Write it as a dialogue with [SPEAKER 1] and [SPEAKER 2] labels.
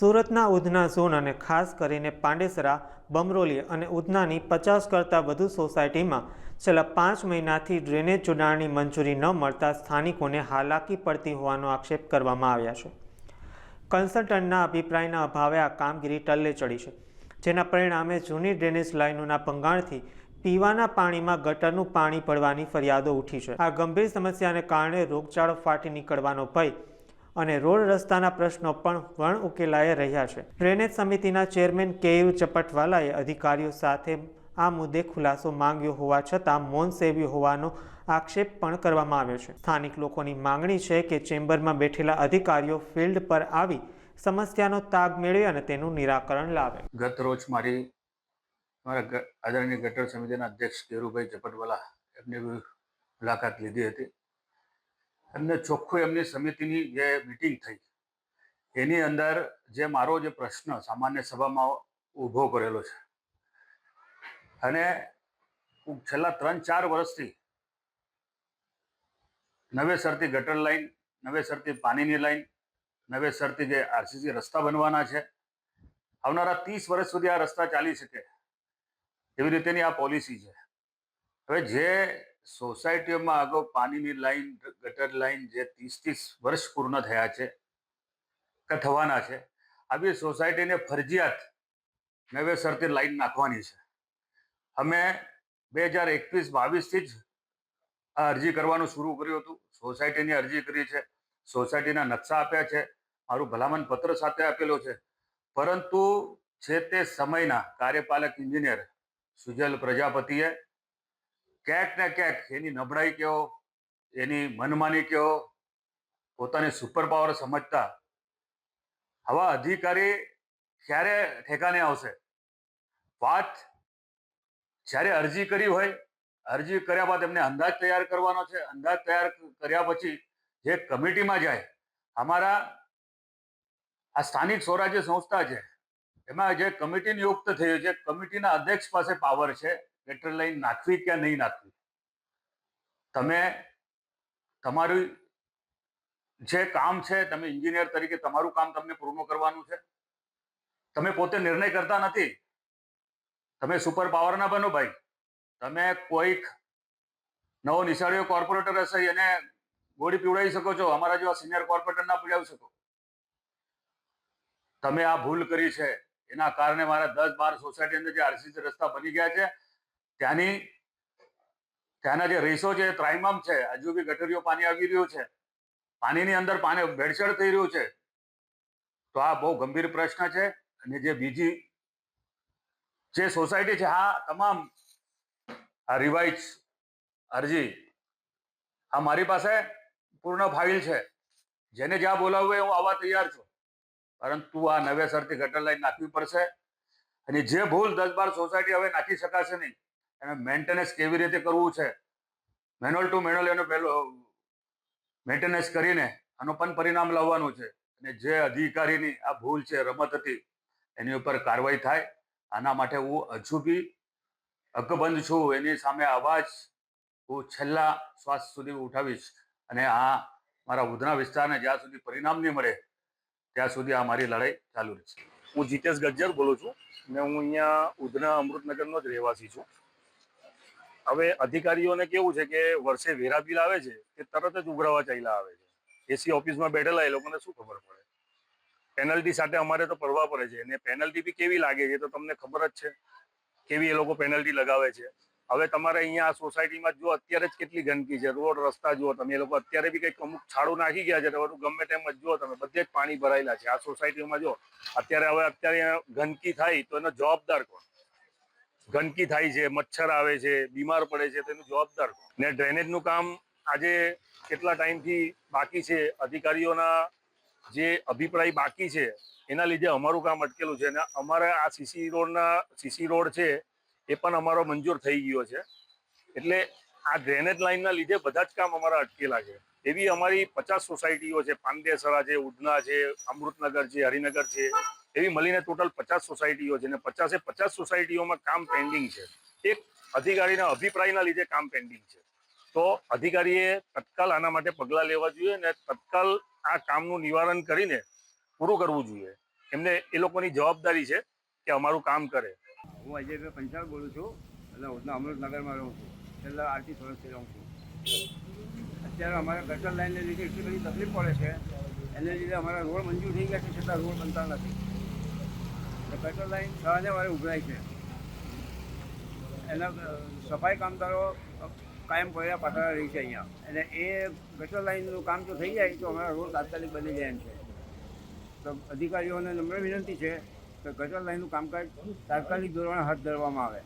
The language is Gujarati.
[SPEAKER 1] સુરતના ઉધના ઝોન અને ખાસ કરીને પાંડેસરા, બમરોલી અને ઉધનાની પચાસ કરતાં વધુ સોસાયટીમાં છેલ્લા પાંચ મહિનાથી ડ્રેનેજ જોડાણની મંજૂરી ન મળતા સ્થાનિકોને હાલાકી પડતી હોવાનો આક્ષેપ કરવામાં આવ્યા છે. કન્સલ્ટન્ટના અભિપ્રાયના અભાવે આ કામગીરી ટલ્લે ચડી છે, જેના પરિણામે જૂની ડ્રેનેજ લાઇનોના ભંગાણથી પીવાના પાણીમાં ગટરનું પાણી પડવાની ફરિયાદો ઉઠી છે. આ ગંભીર સમસ્યાને કારણે રોગચાળો ફાટી નીકળવાનો ભય અને રોડ રસ્તાના પ્રશ્નો પણ વણ ઉકેલાઈ રહ્યા છે. ડ્રેનેજ સમિતિના ચેરમેન કેયુ ચપટવાલાએ અધિકારીઓ સાથે આ મુદ્દે ખુલાસો માંગ્યો હોવા છતાં મૌન સેવ્યું હોવાનો આક્ષેપ પણ કરવામાં આવ્યો છે. સ્થાનિક લોકોની માંગણી છે કે ચેમ્બરમાં બેઠેલા અધિકારીઓ ફિલ્ડ પર આવી સમસ્યાનો તાગ મેળવે અને તેનું નિરાકરણ લાવે.
[SPEAKER 2] ગત રોજ મારી, મારા આદરણીય ગટર સમિતિના અધ્યક્ષ કેરુભાઈ ચપટવાલા એમની મુલાકાત લીધી હતી. એમને ચોખ્ખું એમની સમિતિની જે મિટિંગ થઈ. એની અંદર જે મારો જે પ્રશ્ન સામાન્ય સભામાં ઊભો કરેલો છે. અને હું છેલ્લા ત્રણ ચાર વર્ષથી નવેસરથી ગટર લાઈન, નવેસરથી પાણીની લાઈન, નવેસરથી જે આરસીસી રસ્તા બનવાના છે. આવનારા ત્રીસ વર્ષ સુધી આ રસ્તા ચાલી શકે એવી રીતેની આ પોલિસી છે. હવે જે સોસાયટીઓમાં અગાઉ પાણીની લાઈન, ગટર લાઈન જે ત્રીસ ત્રીસ વર્ષ પૂર્ણ થયા છે, કે થવાના છે, આવી સોસાયટીને ફરજિયાત નવેસરથી લાઈન નાખવાની છે. અમે બે હજાર એકવીસ બાવીસથી જ આ અરજી કરવાનું શરૂ કર્યું હતું. સોસાયટીની અરજી કરી છે. સોસાયટીના નકશા આપ્યા છે. મારું ભલામણ પત્ર સાથે આપેલો છે. પરંતુ છે તે સમયના કાર્યપાલક એન્જિનિયર સુજલ પ્રજાપતિએ ક્યાંક ને ક્યાંક એની નબળાઈ કયો એની મનમાની કહો પોતાની સુપર પાવર સમજતા આવા અધિકારી ક્યારે ઠેકાને આવશે? વાત જ્યારે અરજી કરી હોય, અરજી કર્યા બાદ એમને અંદાજ તૈયાર કરવાનો છે. અંદાજ તૈયાર કર્યા પછી જે કમિટીમાં જાય, અમારા આ સ્થાનિક સ્વરાજ્ય સંસ્થા છે, એમાં જે કમિટી નિયુક્ત થયું છે કમિટીના અધ્યક્ષ પાસે પાવર છે ગટર લાઈન નાખવી કે નહીં નાખવી? તમે તમારું જે કામ છે, તમે એન્જિનિયર તરીકે તમારું કામ તમને પૂર્ણ કરવાનું છે. તમે પોતે નિર્ણય કરતા નથી. તમે સુપર પાવર ના બનો ભાઈ. તમે કોઈક નવો નિશાળીઓ કોર્પોરેટર હશે, એને ગોળી પીવડાવી શકો છો, અમારા જેવા સિનિયર કોર્પોરેટર ના પીવડાવી શકો. તમે આ ભૂલ કરી છે, એના કારણે મારા દસ બાર સોસાયટી અંદર જે આરસીસી રસ્તા બની ગયા છે ત્યાંની, ત્યાંના જે રેસો છે, ત્રાઇમામ છે, હજુ બી ગટરીઓ પાણી આવી રહ્યું છે. પાણીની અંદર પાણી ભેળસેળ થઈ રહ્યું છે. તો આ બહુ ગંભીર પ્રશ્ન છે અને જે બીજી, જે સોસાયટી છે, હા, તમામ, આ રિવાઇઝ, અરજી, આ મારી પાસે પૂર્ણ ફાઇલ છે. જેને જ્યાં બોલાવવું હોય હું આવવા તૈયાર છું. પરંતુ આ નવેસરથી ગટર લાઈન નાખવી પડશે. અને જે ભૂલ દસ બાર સોસાયટી હવે નાખી શકાશે નહીં. એને મેન્ટેનન્સ કેવી રીતે કરવું છે? મેન્યુઅલ ટુ મેન્યુઅલ એનો પહેલો મેન્ટેનન્સ કરીને આનું પણ પરિણામ લાવવાનું છે. અને જે અધિકારીની આ ભૂલ છે, રમત હતી, એની ઉપર કાર્યવાહી થાય. આના માટે હું હજુ બી અકબંધ છું. એની સામે અવાજ હું છેલ્લા શ્વાસ સુધી ઉઠાવીશ. અને આ મારા ઉધના વિસ્તારને જ્યાં સુધી પરિણામ નહીં મળે, ત્યાં સુધી આ મારી લડાઈ ચાલુ રહેશે.
[SPEAKER 3] હું જીતેશ ગજ્જર બોલું છું. ને હું અહીંયા ઉધના અમૃતનગરનો જ રહેવાસી છું. હવે અધિકારીઓને કેવું છે કે વર્ષે વેરા બિલ આવે છે કે તરત જ ઉઘરાવા ચાલ્યા આવે છે? એસી ઓફિસમાં બેઠેલા એ લોકોને શું ખબર પડે? પેનલ્ટી સાથે અમારે તો પડવા પડે છે. અને પેનલ્ટી બી કેવી લાગે છે તો તમને ખબર જ છે કેવી એ લોકો પેનલ્ટી લગાવે છે. હવે તમારે અહીંયા આ સોસાયટીમાં જો અત્યારે જ કેટલી ગંદકી છે. રોડ, રસ્તા જુઓ તમે, એ લોકો અત્યારે બી કંઈક અમુક છાડું નાખી ગયા છે. તો ગમે તેમ જ જુઓ તમે, બધે જ પાણી ભરાયેલા છે. આ સોસાયટીમાં જો અત્યારે હવે અત્યારે ગંદકી થાય તો એનો જવાબદાર કોણ? ગંદકી થાય છે, મચ્છર આવે છે, બીમાર પડે છે, તેનું જવાબદાર. ને ડ્રેનેજનું કામ આજે કેટલા ટાઈમથી બાકી છે, અધિકારીઓના જે અભિપ્રાય બાકી છે, એના લીધે અમારું કામ અટકેલું છે. અને અમારે આ સીસી રોડના સીસી રોડ છે, એ પણ અમારો મંજૂર થઈ ગયો છે. એટલે આ ડ્રેનેજ લાઇનના લીધે બધા જ કામ અમારા અટકેલા છે. એવી અમારી પચાસ સોસાયટીઓ છે પાંદેસરા છે, ઉધના છે, અમૃતનગર છે, હરિનગર છે, એવી મળીને ટોટલ પચાસ સોસાયટીઓ છે. અને પચાસે પચાસ સોસાયટીઓમાં કામ પેન્ડિંગ છે. એક અધિકારીના અભિપ્રાયના લીધે કામ પેન્ડિંગ છે. તો અધિકારીએ તત્કાલ આના માટે પગલાં લેવા જોઈએ અને તત્કાલ આ કામનું નિવારણ કરીને પૂરું કરવું જોઈએ. એમને એ લોકોની જવાબદારી છે કે અમારું કામ કરે.
[SPEAKER 4] હું અજયભાઈ પંચાલ બોલું છું, એટલે ઉધના અમૃતનગરમાં રહું છું. છેલ્લા આઠથી વર્ષથી રહું છું. અત્યારે અમારે ગટર લાઈનને લીધે એટલી બધી તકલીફ પડે છે, એને લીધે અમારા રોડ મંજૂર થઈ ગયા છે, છતાં રોડ બનતા નથી. ગટર લાઈન સવારે વારે ઉભરાય છે. એના સફાઈ કામદારો કાયમ પડ્યા પાછળ રહી છે અહીંયા. અને એ ગટર લાઈનનું કામ જો થઈ જાય, તો અમારા રોડ તાત્કાલિક બની જાય એમ છે. તો અધિકારીઓને નમ્ર વિનંતી છે કે ગટર લાઈનનું કામકાજ તાત્કાલિક ધોરણે હાથ ધરવામાં આવે.